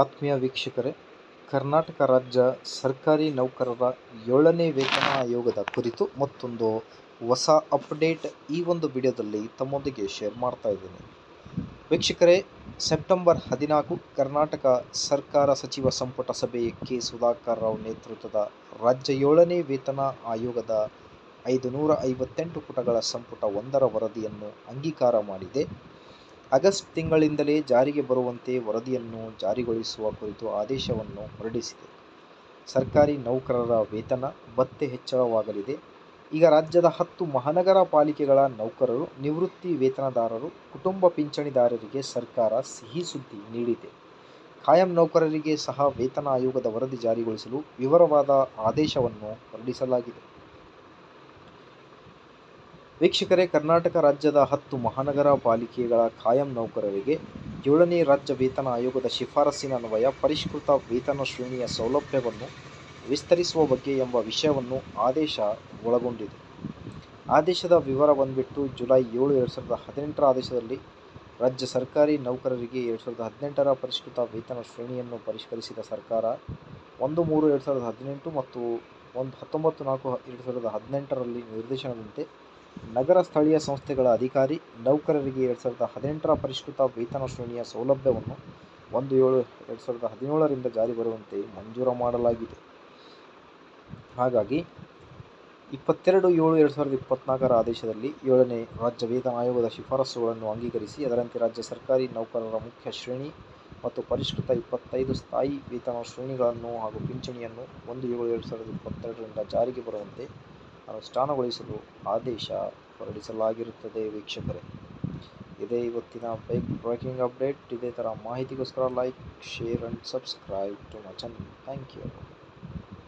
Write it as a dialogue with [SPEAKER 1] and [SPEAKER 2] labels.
[SPEAKER 1] ಆತ್ಮೀಯ ವೀಕ್ಷಕರೇ, ಕರ್ನಾಟಕ ರಾಜ್ಯ ಸರ್ಕಾರಿ ನೌಕರರ ಏಳನೇ ವೇತನ ಆಯೋಗದ ಕುರಿತು ಮತ್ತೊಂದು ಹೊಸ ಅಪ್ಡೇಟ್ ಈ ಒಂದು ವಿಡಿಯೋದಲ್ಲಿ ತಮ್ಮೊಂದಿಗೆ ಶೇರ್ ಮಾಡ್ತಾ ಇದ್ದೀನಿ. ವೀಕ್ಷಕರೇ, ಸೆಪ್ಟೆಂಬರ್ ಹದಿನಾಲ್ಕು ಕರ್ನಾಟಕ ಸರ್ಕಾರ ಸಚಿವ ಸಂಪುಟ ಸಭೆ ಕೆ. ಸುಧಾಕರ್ ರಾವ್ ನೇತೃತ್ವದ ರಾಜ್ಯ ಏಳನೇ ವೇತನ ಆಯೋಗದ ಐದು ನೂರ ಐವತ್ತೆಂಟು ಪುಟಗಳ ಸಂಪುಟ ಒಂದರ ವರದಿಯನ್ನು ಅಂಗೀಕಾರ ಮಾಡಿದೆ. ಆಗಸ್ಟ್ ತಿಂಗಳಿಂದಲೇ ಜಾರಿಗೆ ಬರುವಂತೆ ವರದಿಯನ್ನು ಜಾರಿಗೊಳಿಸುವ ಕುರಿತು ಆದೇಶವನ್ನು ಹೊರಡಿಸಿದೆ. ಸರ್ಕಾರಿ ನೌಕರರ ವೇತನ ಭತ್ತೆ ಹೆಚ್ಚಳವಾಗಲಿದೆ. ಈಗ ರಾಜ್ಯದ ಹತ್ತು ಮಹಾನಗರ ಪಾಲಿಕೆಗಳ ನೌಕರರು, ನಿವೃತ್ತಿ ವೇತನದಾರರು, ಕುಟುಂಬ ಪಿಂಚಣಿದಾರರಿಗೆ ಸರ್ಕಾರ ಸಿಹಿ ಸುದ್ದಿ ನೀಡಿದೆ. ಕಾಯಂ ನೌಕರರಿಗೆ ಸಹ ವೇತನ ಆಯೋಗದ ವರದಿ ಜಾರಿಗೊಳಿಸಲು ವಿವರವಾದ ಆದೇಶವನ್ನು ಹೊರಡಿಸಲಾಗಿದೆ. ವೀಕ್ಷಕರೇ, ಕರ್ನಾಟಕ ರಾಜ್ಯದ ಹತ್ತು ಮಹಾನಗರ ಪಾಲಿಕೆಗಳ ಕಾಯಂ ನೌಕರರಿಗೆ ಏಳನೇ ರಾಜ್ಯ ವೇತನ ಆಯೋಗದ ಶಿಫಾರಸ್ಸಿನನ್ವಯ ಪರಿಷ್ಕೃತ ವೇತನ ಶ್ರೇಣಿಯ ಸೌಲಭ್ಯವನ್ನು ವಿಸ್ತರಿಸುವ ಬಗ್ಗೆ ಎಂಬ ವಿಷಯವನ್ನು ಆದೇಶ ಒಳಗೊಂಡಿದೆ. ಆದೇಶದ ವಿವರ ಬಂದ್ಬಿಟ್ಟು ಜುಲೈ ಏಳು, ಎರಡು ಸಾವಿರದ ಹದಿನೆಂಟರ ಆದೇಶದಲ್ಲಿ ರಾಜ್ಯ ಸರ್ಕಾರಿ ನೌಕರರಿಗೆ ಎರಡು ಸಾವಿರದ ಹದಿನೆಂಟರ ಪರಿಷ್ಕೃತ ವೇತನ ಶ್ರೇಣಿಯನ್ನು ಪರಿಷ್ಕರಿಸಿದ ಸರ್ಕಾರ ಒಂದು ಮೂರು, ಎರಡು ಸಾವಿರದ ಹದಿನೆಂಟು ಮತ್ತು ಒಂದು ಹತ್ತೊಂಬತ್ತು ನಾಲ್ಕು, ಎರಡು ಸಾವಿರದ ಹದಿನೆಂಟರಲ್ಲಿ ನಿರ್ದೇಶನದಂತೆ ನಗರ ಸ್ಥಳೀಯ ಸಂಸ್ಥೆಗಳ ಅಧಿಕಾರಿ, ನೌಕರರಿಗೆ ಎರಡು ಸಾವಿರದ ಹದಿನೆಂಟರ ಪರಿಷ್ಕೃತ ವೇತನ ಶ್ರೇಣಿಯ ಸೌಲಭ್ಯವನ್ನು ಒಂದು ಏಳು ಎರಡು ಸಾವಿರದ ಹದಿನೇಳರಿಂದ ಜಾರಿ ಬರುವಂತೆ ಮಂಜೂರು ಮಾಡಲಾಗಿದೆ. ಹಾಗಾಗಿ, ಇಪ್ಪತ್ತೆರಡು ಏಳು ಎರಡು ಸಾವಿರದ ಇಪ್ಪತ್ನಾಲ್ಕರ ಆದೇಶದಲ್ಲಿ ಏಳನೇ ರಾಜ್ಯ ವೇತನ ಆಯೋಗದ ಶಿಫಾರಸುಗಳನ್ನು ಅಂಗೀಕರಿಸಿ, ಅದರಂತೆ ರಾಜ್ಯ ಸರ್ಕಾರಿ ನೌಕರರ ಮುಖ್ಯ ಶ್ರೇಣಿ ಮತ್ತು ಪರಿಷ್ಕೃತ ಇಪ್ಪತ್ತೈದು ಸ್ಥಾಯಿ ವೇತನ ಶ್ರೇಣಿಗಳನ್ನು ಹಾಗೂ ಪಿಂಚಣಿಯನ್ನು ಒಂದು ಏಳು ಎರಡು ಸಾವಿರದ ಇಪ್ಪತ್ತೆರಡರಿಂದ ಜಾರಿಗೆ ಬರುವಂತೆ ಅನುಷ್ಠಾನಗೊಳಿಸಲು ಆದೇಶ ಹೊರಡಿಸಲಾಗಿರುತ್ತದೆ ವೀಕ್ಷಕರೇ. ಇದೇ ಇವತ್ತಿನ ಬೈಕ್ ಬ್ರೇಕಿಂಗ್ ಅಪ್ಡೇಟ್ ಇದೇ ಥರ ಮಾಹಿತಿಗೋಸ್ಕರ like share and subscribe to my channel thank you